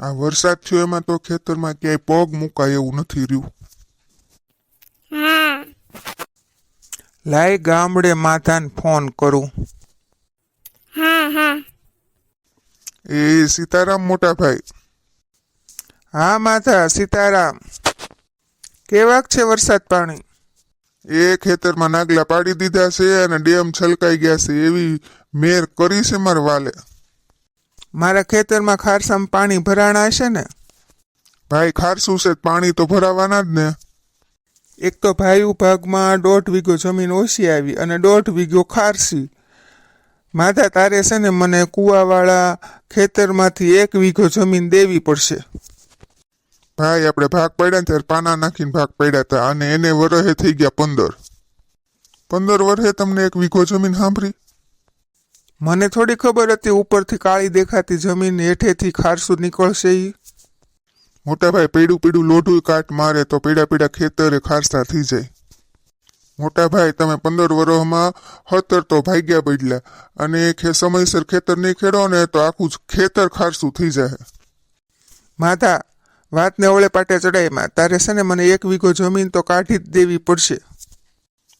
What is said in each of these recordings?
આ વરસાદ થયો એમાં તો ખેતરમાં ક્યાંય પગ મુકાય એવું નથી રહ્યું. લાય ગામડે માતાને ફોન કરું. એ સીતારામ મોટા ભાઈ હા માતા સીતારામ. કેવાક છે વરસાદ પાણી? એ ખેતરમાં નાગલા પાડી દીધા છે અને ડેમ છલકાઈ ગયા છે. એવી મેર કરી છે મારા વાલે. મારા ખેતરમાં ખારસામાં પાણી ભરાણા હશે ને? ભાઈ ખારસું છે પાણી તો ભરાવાના જ ને. એક તો ભાઈ ભાગમાં દોઢ વીઘો જમીન ઓછી આવી અને દોઢ વીઘો ખારસી. માધા તારે છે ને મને કૂવાવાળા ખેતરમાંથી એક વીઘો જમીન દેવી પડશે. ભાઈ આપણે ભાગ પડ્યા ને ત્યારે પાના નાખીને ભાગ પડ્યા હતા અને એને વરહે થઈ ગયા પંદર. પંદર વર્ષે તમને એક વીઘો જમીન સાંભળી? મને થોડી ખબર હતી ઉપરથી કાળી દેખાતી જમીન હેઠેથી ખારસું નીકળશે એ મોટાભાઈ પીડું પીડું લોઢું કાટ મારે તો પીડા પીડા ખેતરે ખારસા થઈ જાય. મોટાભાઈ તમે પંદર વર્ષમાં હતર તો ભાગ્યા બદલા અને સમયસર ખેતર નહીં ખેડો ને તો આખું જ ખેતર ખારસું થઈ જાય માધા વાતને ઓળે પાટે ચડાઈમાં તારે છે ને મને એક વીઘો જમીન તો કાઢી જ દેવી પડશે.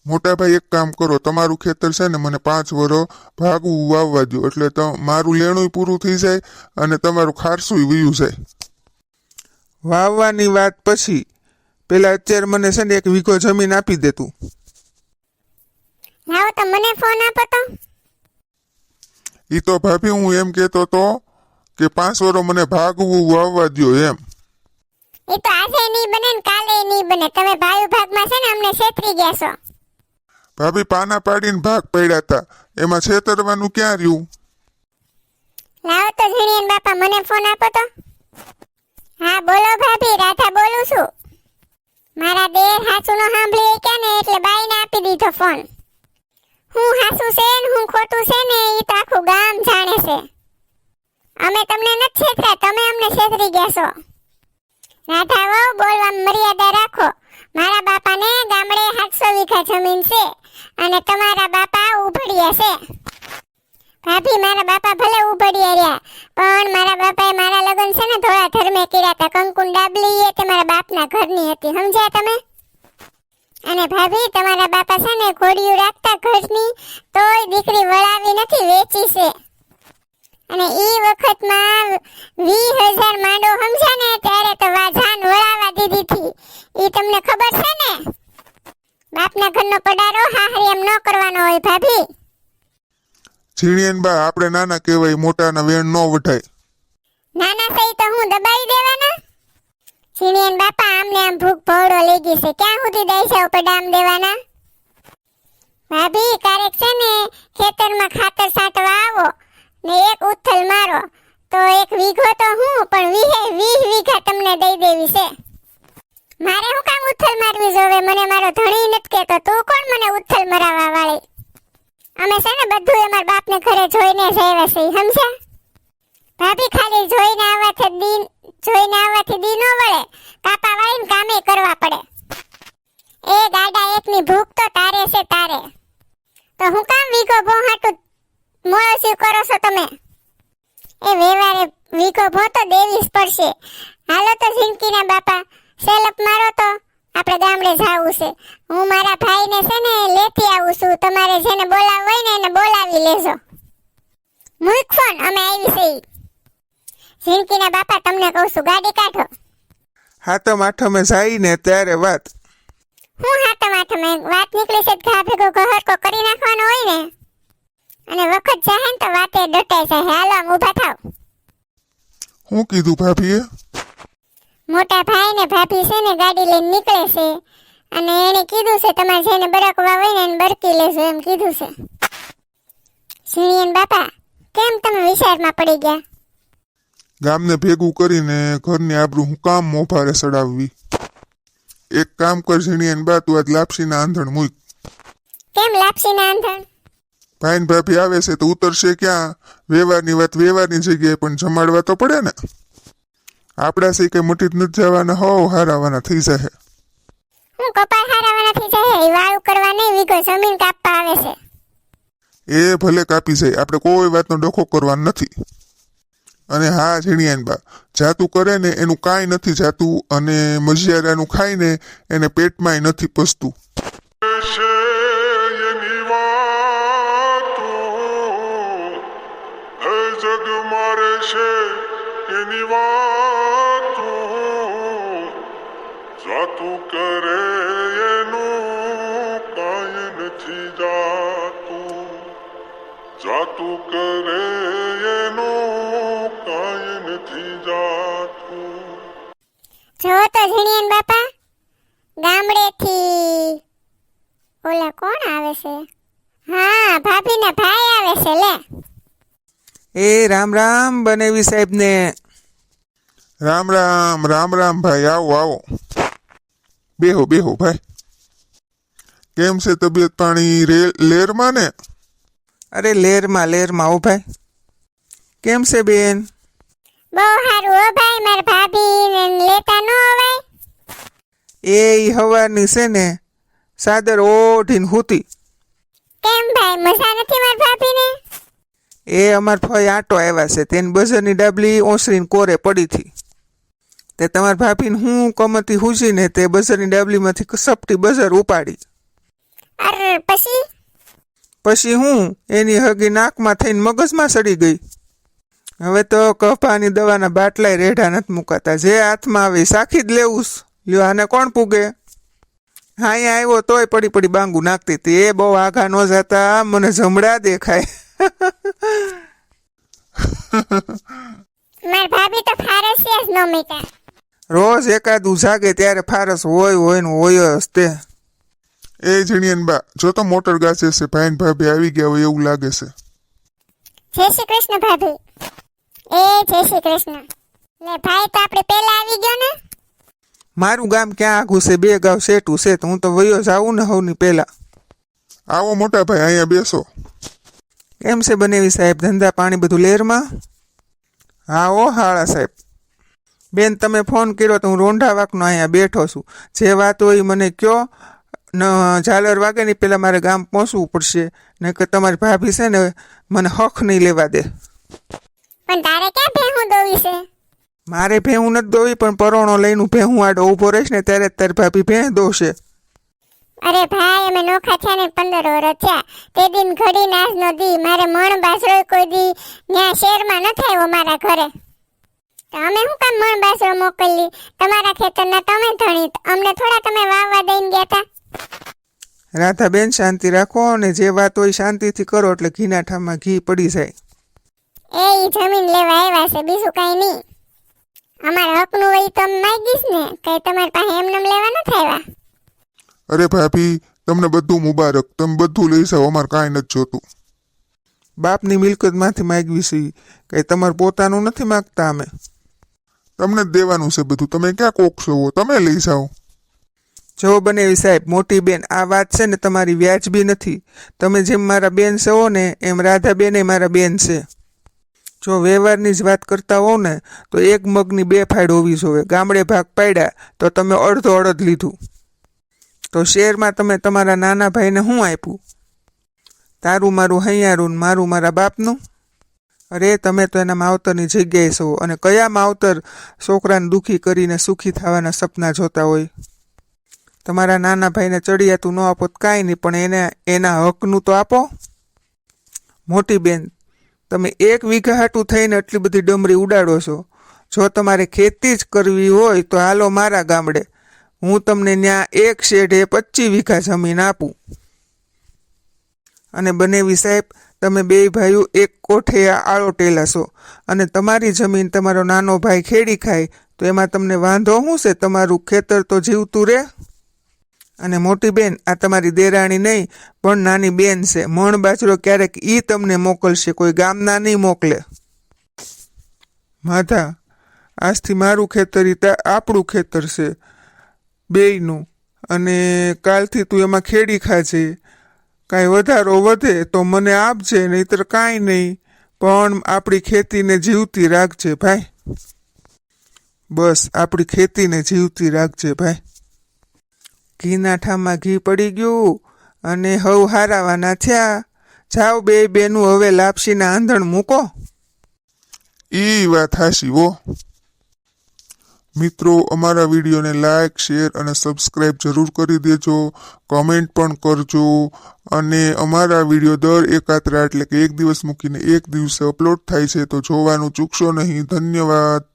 મોટા ભાઈ એક કામ કરો તમારું ખેતર છે ને મને પાંચ વરો ભાગવું વાવવા દો એટલે તો મારું લેણું પૂરું થઈ જાય અને તમારું ખારસું વયું જાય. વાવવાની વાત પછી પેલા અત્યારે મને છે ને એક વીઘો જમીન આપી દે તું. લાવો તો મને ફોન આપો તો. ઈ તો ભાભી હું એમ કહેતો તો કે પાંચ વરો મને ભાગવું વાવવા દો એમ. એ તો આજે નહીં બને ને કાલે નહીં બને. તમે ભાઈ ભાગમાં છે ને અમને છેતરી ગયા છો. ભાભી પાના પાડીને ભાગ પડ્યા હતા. એમાં છેતરવાનું ક્યાં રહ્યું? લાવો તો ઝીણીયન બાપા, મને ફોન આપો તો. હા, બોલો ભાભી, રાધા બોલું છું. મારા દેર હાસુ નો સાંભળી કે ને એટલે બાઈને આપી દીધો ફોન. હું હાસુ છે ને હું ખોટું છે ને એ તો આખું ગામ જાણે છે. અમે તમને નથી છેતરા તમે અમને છેતરી ગયા છો. રાધા વહુ, બોલવામાં મર્યાદા રાખો. મારા બાપાને ગામડે સાતસો વીઘા જમીન છે અને તમારા બાપા ઉભડિયા છે. ભાભી, મારા બાપા ભલે ઉભડિયા રહ્યા, પણ મારા બાપાએ મારા લગ્ન છે ને થોડા ધર્મે કર્યા હતા. કંકુન ડાબલી એ તે મારા બાપના ઘરની હતી. સમજ્યા તમે? અને ભાભી, તમારા બાપા છે ને ઘોડીઓ રાખતા ઘરની, તોય દીકરી વળાવી નથી, વેચી છે. અને ઈ વખતમાં વીસ હજાર માંડો સમજ્યા ને ત્યારે તો વાજાન વળાવા દીધી હતી. એ તમને ખબર છે ને? બાપના ઘરનો પડારો હાહરી એમ ન કરવાનો હોય ભાભી. ઝીણીયન આપણે નાના કહેવાય મોટાના વેણ ન વઢાય. નાના સહી તો હું દબાવી દેવાના? સિનિયન બાપા આમને આમ ભૂખ ભોળો લઈ ગઈ છે. ક્યાં સુધી દઈશા ઉપર ડામ દેવાના? ભાભી કારેક છે ને ખેતરમાં ખાતર સાટવા આવો. ને એક ઉથલ મારો. તો એક વીઘો તો હું, પણ વીહે વીહ વીઘા તમને દઈ દેવી છે. મારે હું કામ ઉથલ મારવી જોવે મને મારો ધણી નથી કહેતો. તું કોણ મને ઉથલ મરાવવા વાળી? અમે છે ને બધું અમારા બાપને ઘરે જોઈને જ આવ્યા છે સમજ્યા? ભાભી ખાલી જોઈને આવવાથી દિન જોઈને આવવાથી દિનો વળે. કાપા વાળીને કામે કરવા પડે. એ ગાડા એકની ભૂખ તો તારે છે તારે. તો હું કામ વીઘો ભોહાટું મોળસ્યું કરો છો તમે. એ વેવારે વીઘો ભોતો દેવી પડશે. હાલો તો જિંદગીના બાપા સેલપ મારો તો. આપણે ગામડે જાવું છે. હું મારા ભાઈને છે ને લેતી આવું છું. તમારે જેને બોલાવવું હોય ને એને બોલાવી લેજો. મૂક ફોન અમે આવી છે. જિંદગીના બાપા તમને કહું છું ગાડી કાઢો. હાથમ આઠમે જાય ને ત્યારે વાત. હું હાથમ આઠમે વાત નીકળી છે ઘા ભેગો ઘહરકો કરી નાખવાનો હોય ને. અને વખત જાહે ને તો વાતે ડટે છે હાલો આમ ઊભા થાવ. હું કીધું ભાભીએ? મોટા ભાઈ ને ભાભી છે ને ગાડી લઈને નીકળે છે. અને એને કીધું છે તમારે જેને બરકવા હોય ને એને બરકી લેજો એમ કીધું છે. સુનિયન બાપા કેમ તમે વિચારમાં પડી ગયા? ગામને ભેગું કરીને ઘરની આબરૂ હું કામ મોભારે સડાવવી. એક કામ કર ઝીણીયન બા તું આજ લાપસીના આંધણ મૂક. કેમ લાપસીના આંધણ? ભાઈ ને ભાભી આવે છે તો ઉતરશે ક્યાં? વ્યવહારની વાત વ્યવહારની જગ્યાએ પણ જમાડવા તો પડે ને. આપણા સી કઈ મોટી જ નથી જવાના હોવ હારાવાના થઈ જશે હું કપાળ હારાવાના થઈ જશે વાળ કરવા નહીં વિગો જમીન કાપવા આવે છે. એ ભલે કાપી જાય આપણે કોઈ વાતનો ડોખો કરવાનો નથી. અને હા ઝીણિયાનબા જાતું કરે ને એનું કાંઈ નથી જાતું અને મજિયારાનું ખાઈને એને પેટમાંય નથી પસતું. મારે છે એની વાત. જાતું કરે એનું કાંઈ નથી જાતું. જાતું કરે એનું કાંઈ નથી જાતું. જો તો ઝીણિયન બાપા, ગામડેથી ઓલા કોણ આવે છે? હા, ભાભીના ભાઈ આવે છે લે. એ રામ રામ બનેવી સાહેબને. રામ રામ રામ રામ ભાઈ આવો આવો. બેહો બેહો ભાઈ. કેમ છે તબિયત પાણી રે- લેરમાં ને? અરે લેરમાં લેરમાં આવો ભાઈ. કેમ છે બેન? બહુ સારું હો ભાઈ માર ભાભી ને લેતા ન અવાય. એ ઈ હવાની છે ને સાદર ઓઢીને હૂતી. કેમ ભાઈ મજા નથી મારા ભાભીને? એ અમાર ફઈ આટો આવ્યા છે. તેની બજારની ડાબલી ઓસરીને કોરે પડી હતી. તે તમાર ભાભીને હું કમતી હુજીને તે બજારની ડાબલીમાંથી સપટી બજાર ઉપાડી. અર પછી? પછી હું એની હગી નાકમાં થઈને મગજમાં સડી ગઈ. હવે તો કફાની દવાના બાટલાય રેઢા નથી મુકાતા. જે હાથમાં આવે સાખી જ લેવું લ્યો આને કોણ પૂગે? હા અહીંયા આવ્યો તોય પડી પડી બાંગુ નાખતી હતી. એ બહુ આઘા ન જતા મને જમડા દેખાય. મારા ભાભી તો ફારસ જ ન મીટા. રોજ એકાદું જાગે ત્યારે ફારસ હોય હોય ને હોય જ તે. એ ઝીણિયનબા જો તો મોટર ગાજે છે ભાઈ ને ભાભી આવી ગયા હોય એવું લાગે છે. જય શ્રી કૃષ્ણ ભાભી. એ જય શ્રી કૃષ્ણ. લે ભાઈ તો આપણે પહેલા આવી ગયો ને? મારું ગામ ક્યાં આઘું છે? બે ગાવ સેટું છે તો હું તો વયો જાઉં ને હવની પહેલા. આવો મોટા ભાઈ અહીંયા બેસો. કેમ છે બનેવી સાહેબ? ધંધા પાણી બધું લેરમાં? હા ઓ હાળા સાહેબ. બેન તમે ફોન કર્યો તો હું રોંઢા વાકનો અહીંયા બેઠો છું. જે વાત હોય મને કયો. ન ઝાલર વાગે ને પહેલાં મારે ગામ પહોંચવું પડશે. ને કે તમારી ભાભી છે ને મને હક નહીં લેવા દે. પણ તારે ક્યાં ભેહું દોવી છે? મારે ભેહું નથી દોવી પણ પરોણો લઈને ભેહું આડો ઊભો રહીશ ને ત્યારે તારી ભાભી ભેહ દોશે. અરે ભાઈ અમે નોખા થયા ને પંદર વર્ષ થયા. તે દિન ઘડી નાશ નો દી. મારે મણ બાસરો કોઈ દી ન્યા શહેરમાં ન થાય મારા ઘરે. અમે હું કામ મણ બાસરો મોકલી? તમારા ખેતરના તમે ધણી. અમને થોડા તમે વાવવા દઈને ગયા હતા રાધાબેન શાંતિ રાખો અને જે વાત હોય શાંતિથી કરો એટલે ઘીના ઠામમાં ઘી પડી જાય. એ જમીન લેવા આવ્યા છે બીજું કાંઈ નહીં. અમારા હકનું હોય તો માગીશ ને. કઈ તમારી પાસે એમને લેવા નથી આવ્યા અરે ભાભી તમને બધું મુબારક. તમે બધું લઈ જાઓ અમારે કાંઈ નથી જોતું. બાપની મિલકતમાંથી માગવી છે. કંઈ તમારે પોતાનું નથી માગતા અમે. તમને જ દેવાનું છે બધું. તમે ક્યાં કોક છો? તમે લઈ જાઓ. જો બનેવી સાહેબ મોટી બેન આ વાત છે ને તમારી વ્યાજબી નથી. તમે જેમ મારા બેન છો ને એમ રાધાબેન મારા બેન છે. જો વ્યવહારની જ વાત કરતા હોવ ને તો એક મગની બે ફાઇડ હોવી જોઈએ. ગામડે ભાગ પાડ્યા તો તમે અડધો અડધ લીધું. તો શહેરમાં તમે તમારા નાના ભાઈને શું આપ્યું? તારું મારું હૈયારું મારું મારા બાપનું? અરે, તમે તો એના માવતરની જગ્યાએ છો અને કયા માવતર છોકરાને દુઃખી કરીને સુખી થવાના સપના જોતા હોય? તમારા નાના ભાઈને ચડિયાતું ન આપો તો કાંઈ નહીં, પણ એને, એના હકનું તો આપો. મોટી બેન, તમે એક વીઘા હાટું થઈને આટલી બધી ડમરી ઉડાડો છો. જો તમારે ખેતી જ કરવી હોય તો હાલો મારા ગામડે. હું તમને ત્યાં એક શેઢે પચીસ વીઘા જમીન આપું. અને બનેવી સાહેબ, તમે બે ભાઈઓ એક કોઠે આળો ટેલાશો અને તમારી જમીન તમારો નાનો ભાઈ ખેડી ખાય, તો એમાં તમને વાંધો શું છે? તમારું ખેતર તો જીવતું રહે અને મોટી બેન, આ તમારી દેરાણી નહીં, પણ નાની બેન છે. મણ બાજરો ક્યારેક ઈ તમને મોકલશે, કોઈ ગામના નહીં મોકલે. માધા, આજથી મારું ખેતર આપણું ખેતર છે. બેયનું. અને કાલથી તું એમાં ખેડી ખાજે. કાંઈ વધારો વધે તો મને આપજે, નહીતર કાંઈ નહીં. પણ આપણી ખેતીને જીવતી રાખજે ભાઈ. બસ, આપણી ખેતીને જીવતી રાખજે ભાઈ. ઘીના ઠામાં ઘી પડી ગયું અને હવ હારાવાના થયા. જાઓ બે બેનું હવે લાપસીના આંધણ મૂકો. એ વાત હાશી હો. મિત્રો, અમારા વિડીયોને લાઇક શેર અને સબસ્ક્રાઈબ જરૂર કરી દેજો. કમેન્ટ પણ કરજો. અને અમારા વીડિયો દર એકાત્રા એટલે કે એક દિવસ મૂકીને એક દિવસે અપલોડ થાય છે, તો જોવાનું ચૂકશો નહીં. ધન્યવાદ.